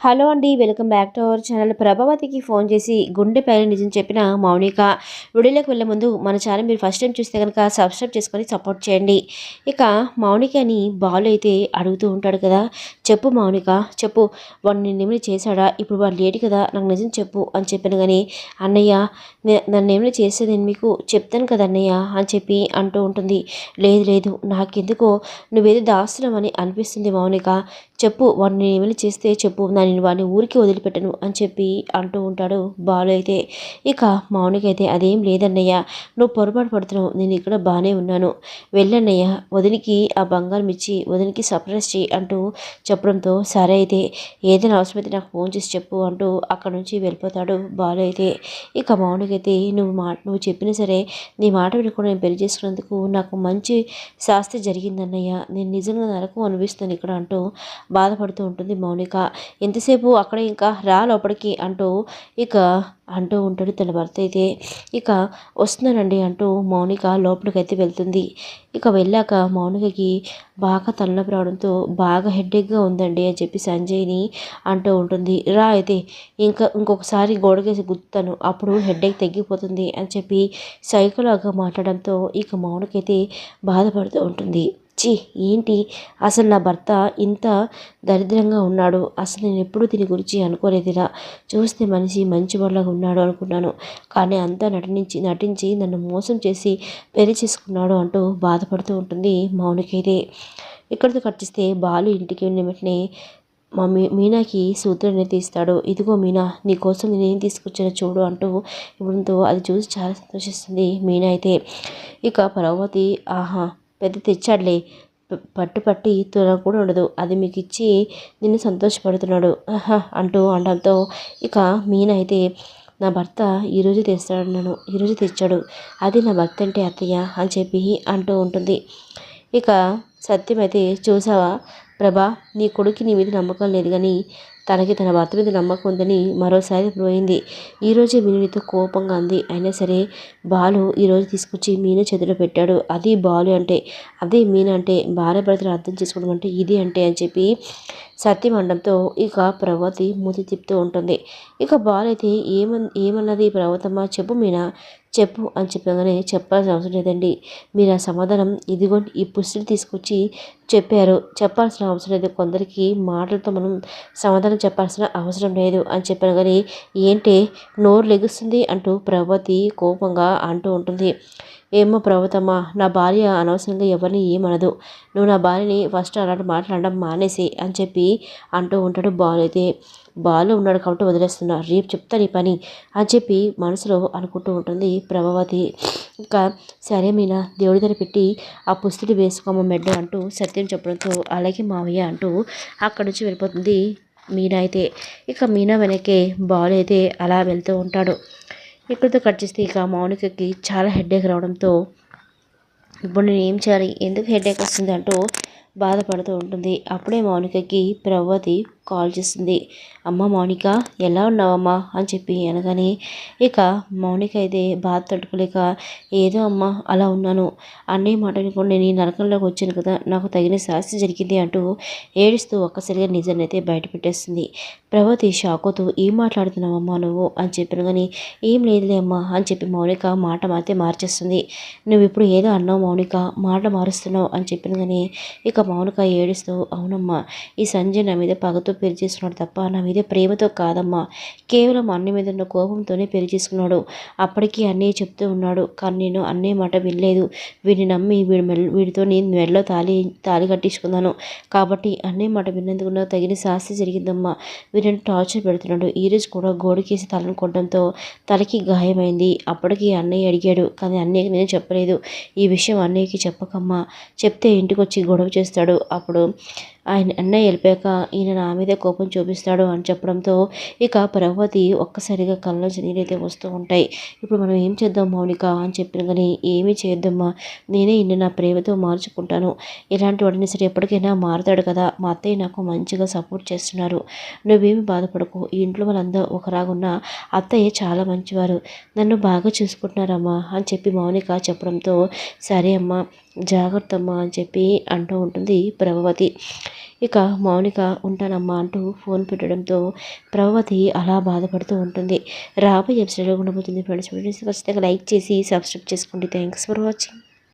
Hello అండి welcome back to our channel. ప్రభావతికి phone చేసి గుండె పైన నిజం చెప్పిన మౌనిక వీడియోలోకి వెళ్ళే ముందు మన ఛానల్ మీరు ఫస్ట్ టైం చూస్తే కనుక సబ్స్క్రైబ్ చేసుకొని సపోర్ట్ చేయండి. ఇక మౌనికని బాలు అయితే అడుగుతూ ఉంటాడు కదా చెప్పు మౌనిక చెప్పు వాడు నిన్నేమైనా చేశాడా? ఇప్పుడు వాడు లేడు కదా నాకు నిజం చెప్పు అని చెప్పాను కానీ అన్నయ్య నన్ను ఏమైనా చేసేది నేను మీకు చెప్తాను కదా అన్నయ్య అని చెప్పి అంటూ ఉంటుంది. లేదు లేదు నాకెందుకో నువ్వేదో దాస్తున్నావు అని అనిపిస్తుంది మౌనిక. చెప్పు వాడిని ఏమైనా చేస్తే చెప్పు నేను వాడిని ఊరికి వదిలిపెట్టను అని చెప్పి అంటూ ఉంటాడు బాలు అయితే. ఇక మౌనికైతే అదేం లేదన్నయ్య నువ్వు పొరపాటు పడుతున్నావు నేను ఇక్కడ బాగానే ఉన్నాను. వెళ్ళన్నయ్య వదినికి ఆ బంగారం ఇచ్చి వదినికి సర్ప్రైజ్ చేయి అంటూ చెప్పడంతో సరే అయితే ఏదైనా అవసరమైతే నాకు ఫోన్ చేసి చెప్పు అంటూ అక్కడ నుంచి వెళ్ళిపోతాడు బాలు అయితే. ఇక మౌనికైతే నువ్వు మా నువ్వు చెప్పినా సరే నీ మాట వినకుండా నేను పెళ్ళి చేసుకున్నందుకు నాకు మంచి శాస్తి జరిగిందన్నయ్య. నేను నిజంగా నరకం అనిపిస్తాను ఇక్కడ అంటూ బాధపడుతూ ఉంటుంది మౌనిక. ఎంతసేపు అక్కడ ఇంకా రా లోపలికి అంటూ ఇక అంటూ ఉంటాడు తన భర్త అయితే. ఇక వస్తున్నానండి అంటూ మౌనిక లోపలికైతే వెళ్తుంది. ఇక వెళ్ళాక మౌనికకి బాగా తలనొప్పి రావడంతో బాగా హెడ్ఏక్గా ఉందండి అని చెప్పి సంజయ్ని అంటూ ఉంటుంది. రా అయితే ఇంకా ఇంకొకసారి గోడకేసి గుర్తాను అప్పుడు హెడ్ఏక్ తగ్గిపోతుంది అని చెప్పి సైకోలాగా మాట్లాడడంతో ఇక మౌనికైతే బాధపడుతూ ఉంటుంది. చి ఏంటి? అసలు నా భర్త ఇంత దరిద్రంగా ఉన్నాడు. అసలు నేను ఎప్పుడు దీని గురించి అనుకోలేదురా. చూస్తే మనిషి మంచి వాళ్ళగా ఉన్నాడు అనుకున్నాను. కానీ అంతా నటించి నటించి నన్ను మోసం చేసి పెళ్ళి చేసుకున్నాడు అంటూ బాధపడుతూ ఉంటుంది మౌనికైతే. ఇక్కడితో కట్టిస్తే బాలు ఇంటికి వెళ్ళిన వెంటనే మా మీ మీనాకి సూత్రాన్ని తీస్తాడు. ఇదిగో మీనా నీ కోసం నేను తీసుకొచ్చానో చూడు అంటూ ఇవ్వడంతో అది చూసి చాలా సంతోషిస్తుంది మీనా అయితే. ఇక పర్వతి ఆహా పెద్ద తెచ్చాడులే. పట్టు పట్టి తుల కూడా ఉండదు. అది మీకు ఇచ్చి నిన్ను సంతోషపడుతున్నాడు. ఆహా అంటూ అనడంతో ఇక మీన అయితే నా భర్త ఈరోజు తెస్తాడన్నాను. ఈరోజు తెచ్చాడు. అది నా భర్త అంటే అత్తయ్య అని చెప్పి అంటూ ఉంటుంది. ఇక సత్యం అయితే చూసావా? ప్రభా నీ కొడుకు నీ మీద నమ్మకం లేదు కానీ తనకి తన భర్త మీద నమ్మకం ఉందని మరోసారి పోయింది. ఈరోజు మీనునితో కోపంగా అంది. అయినా సరే బాలు ఈరోజు తీసుకొచ్చి మీను చేతిలో పెట్టాడు. అది బాలు అంటే అదే మీన అంటే భార్య భర్తలు అర్థం చేసుకోవడం అంటే ఇది అంటే అని చెప్పి సత్యం అనడంతో ఇక ప్రవతి మూతి తిప్పుతూ ఉంటుంది. ఇక బాలైతే ఏమన్ ఏమన్నది? ప్రవతమ్మ చెప్పు మీనా చెప్పు అని చెప్పగానే చెప్పాల్సిన అవసరం లేదండి. మీరు ఆ సమాధానం? ఇదిగోండి ఈ పుస్తకం తీసుకొచ్చి చెప్పారు. చెప్పాల్సిన అవసరం లేదు. కొందరికి మాటలతో మనం సమాధానం చెప్పాల్సిన అవసరం లేదు అని చెప్పాను. కానీ ఏంటి? నోరు లెగుస్తుంది అంటూ ప్రభతి కోపంగా అంటూ ఉంటుంది. ఏమో ప్రభుత్వమ్మా నా భార్య అనవసరంగా ఎవరిని ఏమనదు. నువ్వు నా భార్యని ఫస్ట్ అలాంటి మాట్లాడడం మానేసి అని చెప్పి అంటూ ఉంటాడు బాలు. అయితే బాలు ఉన్నాడు కాబట్టి వదిలేస్తున్నా. రేపు చెప్తా నీ పని అని చెప్పి మనసులో అనుకుంటూ ఉంటుంది ప్రభావతి ఇంకా సరే మీనా దేవుడి దగ్గర పెట్టి ఆ పుస్తటి వేసుకోమ మెడ్డ అంటూ సత్యం చెప్పడంతో అలాగే మావయ్య అంటూ అక్కడి నుంచి వెళ్ళిపోతుంది. మీనా అయితే ఇక మీనా వెనకే బాలు అయితే అలా వెళ్తూ ఉంటాడు. ఇక్కడితో కట్ చేస్తే ఇక మౌనికకి చాలా హెడేక్ రావడంతో ఇప్పుడు నేను ఏం చేయాలి? ఎందుకు హెడేక్ వస్తుంది అంటూ బాధపడుతూ ఉంటుంది. అప్పుడే మౌనికకి ప్రవతి కాల్ చేసింది. అమ్మ మౌనిక ఎలా ఉన్నావమ్మా? అని చెప్పి అనగానే ఇక మౌనిక అయితే బాధ తట్టుకోలేక ఏదో అమ్మ అలా ఉన్నాను. అన్నీ మాట కూడా నేను నరకంలోకి వచ్చాను కదా నాకు తగిన శాస్తి జరిగింది అంటూ ఏడుస్తూ ఒక్కసారిగా నిజాన్ని అయితే బయటపెట్టేస్తుంది పెట్టేస్తుంది ప్రభాతి ఏం మాట్లాడుతున్నావమ్మా నువ్వు? అని చెప్పిన కానీ ఏం లేదులే అమ్మా అని చెప్పి మౌనిక మాట మాతే మార్చేస్తుంది. నువ్వు ఇప్పుడు ఏదో అన్నావు మౌనిక మాట మారుస్తున్నావు అని చెప్పిన కానీ ఇక మౌనిక ఏడుస్తూ అవునమ్మా ఈ సంజయ్ నా మీద పగతో పెళ్ళి చేసుకున్నాడు తప్ప నా మీద ప్రేమతో కాదమ్మా. కేవలం అన్ని మీద ఉన్న కోపంతోనే పెళ్ళి చేసుకున్నాడు. అప్పటికీ అన్నయ్య చెప్తూ ఉన్నాడు కానీ నేను అన్నయ్య మాట వినలేదు. వీడిని నమ్మి వీడి మెల్ వీడితో నేను మెడలో తాలి తాలి కట్టించుకున్నాను. కాబట్టి అన్నయ్య మాట విన్నందుకు నాకు తగిన శాస్తి జరిగిందమ్మా. వీడిని టార్చర్ పెడుతున్నాడు. ఈరోజు కూడా గోడకేసి తలను కొట్టడంతో తలకి గాయమైంది. అప్పటికి అన్నయ్య అడిగాడు కానీ అన్నయ్యకి నేను చెప్పలేదు. ఈ విషయం అన్నయ్యకి చెప్పకమ్మా. చెప్తే ఇంటికి వచ్చి గొడవ చేస్తాడు. అప్పుడు ఆయన అన్నయ్య వెళ్ళిపోయాక ఈయన నా మీద కోపం చూపిస్తాడు అని చెప్పడంతో ఇక ప్రభావతి ఒక్కసారిగా కళ్ళలోంచి నీరైతే వస్తూ ఉంటాయి. ఇప్పుడు మనం ఏం చేద్దాం మౌనిక అని చెప్పిన కానీ ఏమీ చేద్దామా నేనే ఈయన నా ప్రేమతో మార్చుకుంటాను. ఇలాంటి వాడిని సరే ఎప్పటికైనా మారుతాడు కదా. మా అత్తయ్య నాకు మంచిగా సపోర్ట్ చేస్తున్నారు. నువ్వేమి బాధపడకు. ఈ ఇంట్లో వాళ్ళందరూ ఒకరాగున్న అత్తయ్య చాలా మంచివారు. నన్ను బాగా చూసుకుంటున్నారమ్మా అని చెప్పి మౌనిక చెప్పడంతో సరే అమ్మా జాగ్రత్త అమ్మా అని చెప్పి అంటూ ఉంటుంది ప్రభావతి ఇక మౌనిక ఉంటానమ్మా అంటూ ఫోన్ పెట్టడంతో ప్రభావతి అలా బాధపడుతూ ఉంటుంది. రాబోయే ఎపిసోడ్లో ఉండబోతుంది ఫ్రెండ్స్ ఖచ్చితంగా లైక్ చేసి సబ్స్క్రైబ్ చేసుకోండి. Thanks for watching